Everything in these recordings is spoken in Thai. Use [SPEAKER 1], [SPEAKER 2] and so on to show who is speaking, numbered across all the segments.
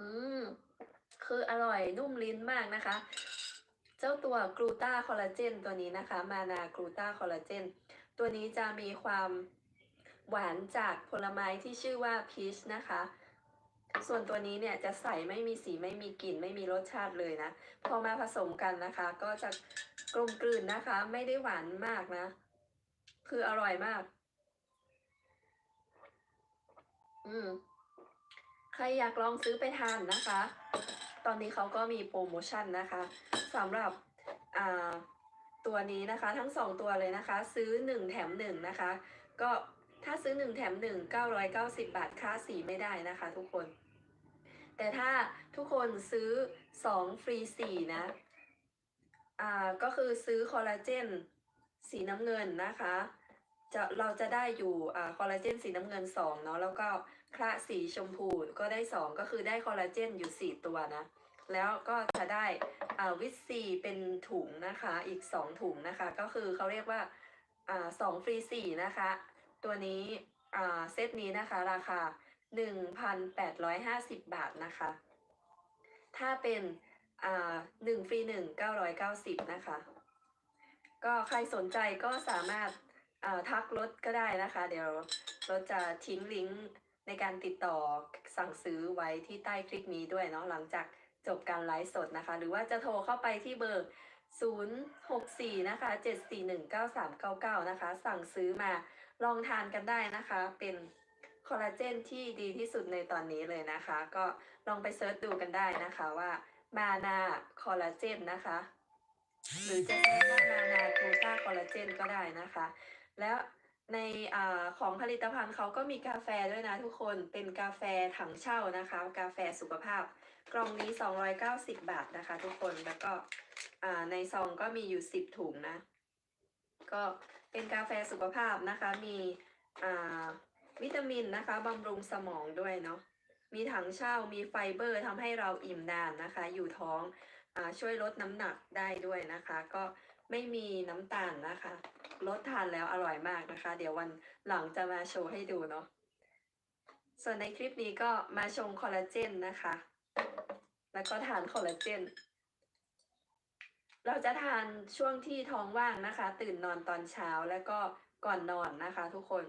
[SPEAKER 1] อืม คืออร่อยนุ่มลิ้นมากนะคะ เจ้าตัวกลูตาคอลลาเจนตัวนี้นะคะ มานากลูตาคอลลาเจนตัวนี้จะมีความหวานจากผลไม้ที่ชื่อว่าพีชนะคะ ส่วนตัวนี้เนี่ยจะใส่ไม่มีสีไม่มีกลิ่นไม่มีรสชาติเลยนะ พอมาผสมกันนะคะ ก็จะกลมกลืนนะคะ ไม่ได้หวานมากนะ คืออร่อยมาก อืม ใครอยากลองซื้อไปทานนะคะ ตอนนี้เขาก็มีโปรโมชั่นนะคะสำหรับอ่าตัวนี้นะคะ ทั้งสองตัวเลยนะคะ ซื้อ 1 แถม 1 นะคะ ก็ถ้าซื้อ 1 แถม 1 990 บาทค่าสีไม่ได้นะคะทุกคน แต่ถ้าทุกคนซื้อ 2 ฟรี 4 นะ อ่า ก็คือซื้อคอลลาเจนสีน้ำเงินนะคะ จะเราจะได้อยู่อคอลลาเจนสีน้ำเงิน2เนาะแล้วก็คละสีชมพูก็ได้ 2 ก็คือได้คอลลาเจนอยู่ 4 ตัวนะ แล้วก็จะได้อาวิตซีเป็นถุงนะคะอีก 2 ถุงนะคะ ก็คือเขาเรียกว่าอ่าสองฟรีสี่นะคะ ตัวนี้อ่าเซตนี้นะคะราคา 1,850 บาทนะคะ ถ้าเป็นอ่าหนึ่งฟรีหนึ่งเก้าร้อยเก้าสิบนะคะ ก็ใครสนใจก็สามารถ ทักรถก็ได้นะคะ เดี๋ยวรถจะทิ้งลิงก์ในการติดต่อสั่งซื้อไว้ที่ใต้คลิปนี้ด้วยเนาะหลังจากจบการไลฟ์สดนะคะ หรือว่าจะโทรเข้าไปที่เบอร์ 064 นะคะ 7419399 นะคะ สั่งซื้อมาลองทานกันได้นะคะ เป็นคอลลาเจนที่ดีที่สุดในตอนนี้เลยนะคะ ก็ลองไปเซิร์ชดูกันได้นะคะว่ามานาคอลลาเจนนะคะ หรือจะเรียกว่ามานาโกต้าคอลลาเจนก็ได้นะคะ แล้วในอของผลิตภัณฑ์เขาก็มีกาแฟด้วยนะทุกคนเป็นกาแฟถังเช่านะคะ กาแฟสุขภาพ กล่องนี้ 290 บาทนะคะ ทุกคนแล้วก็ในซองก็มีอยู่ 10 ถุงนะ ก็เป็นกาแฟสุขภาพนะคะ มีวิตามินนะคะบำรุงสมองด้วยเนาะมีถังเช่ามีไฟเบอร์ทำให้เราอิ่มนานนะคะ อยู่ท้องอช่วยลดน้ำหนักได้ด้วยนะคะ ก็ไม่มีน้ำตาลนะคะ ลดทานแล้วอร่อยมากนะคะ เดี๋ยววันหลังจะมาโชว์ให้ดูเนาะส่วนในคลิปนี้ก็มาชงคอลลาเจนนะคะ แล้วก็ทานคอลลาเจน เราจะทานช่วงที่ท้องว่างนะคะ ตื่นนอนตอนเช้าแล้วก็ก่อนนอนนะคะ ทุกคน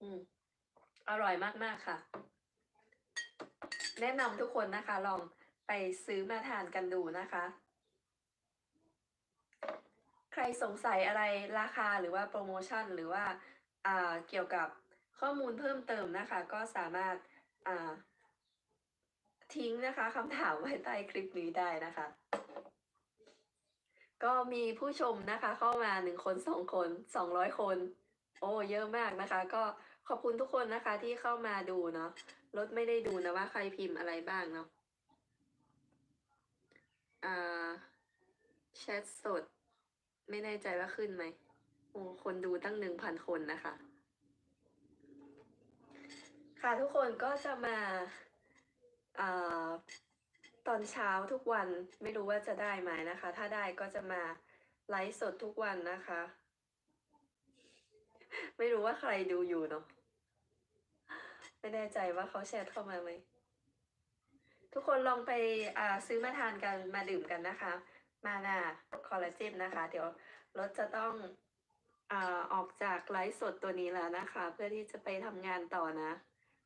[SPEAKER 1] อืมอร่อยมากๆค่ะ แนะนำทุกคนนะคะ ลองไปซื้อมาทานกันดูนะคะ ใครสงสัยอะไรราคาหรือว่าโปรโมชั่นหรือว่าอ่าเกี่ยวกับข้อมูลเพิ่มเติมนะคะ ก็สามารถอ่าทิ้งนะคะคำถามไว้ใต้คลิปนี้ได้นะคะ ก็มีผู้ชมนะคะเข้ามาหนึ่งคนสองคนสองร้อยคน โอ้เยอะมากนะคะ ก็ขอบคุณทุกคนนะคะที่เข้ามาดูเนาะรถไม่ได้ดูนะว่าใครพิมพ์อะไรบ้างเนาะอ่าแชทสด ไม่แน่ใจว่าขึ้นไหม โอ้ คนดูตั้งหนึ่งพันคนนะคะ ค่ะทุกคนก็จะมาอาตอนเช้าทุกวันไม่รู้ว่าจะได้ไหมนะคะ ถ้าได้ก็จะมาไลฟ์สดทุกวันนะคะ ไม่รู้ว่าใครดูอยู่เนาะไม่แน่ใจว่าเขาแชทเข้ามาไหมทุกคนลองไปซื้อมาทานกันมาดื่มกันนะคะ มานาคอลลาเจนนะคะ เดี๋ยวรถจะต้องอาออกจากไลฟ์สดตัวนี้แล้วนะคะ เพื่อที่จะไปทำงานต่อนะ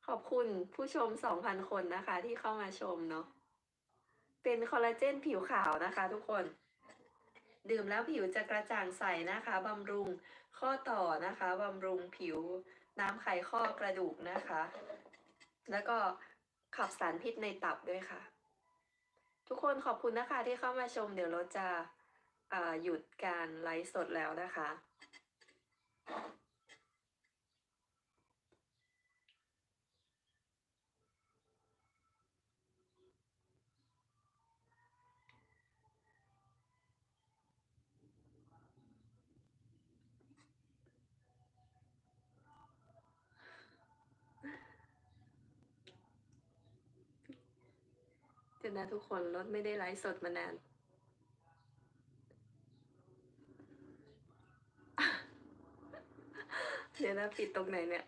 [SPEAKER 1] ขอบคุณผู้ชม 2,000 คนนะคะ ที่เข้ามาชมเนาะเป็นคอลลาเจนผิวขาวนะคะ ทุกคน ดื่มแล้วผิวจะกระจ่างใสนะคะบำรุงข้อต่อนะคะบำรุงผิวน้ำไขข้อกระดูกนะคะ แล้วก็ขับสารพิษในตับด้วยค่ะ ทุกคนขอบคุณนะคะที่เข้ามาชม เดี๋ยวเราจะหยุดการไลฟ์สดแล้วนะคะ เดี๋ยวนะทุกคนรถไม่ได้ไลฟ์สดมานาน เดี๋ยวนะปิดตรงไหนเนี่ย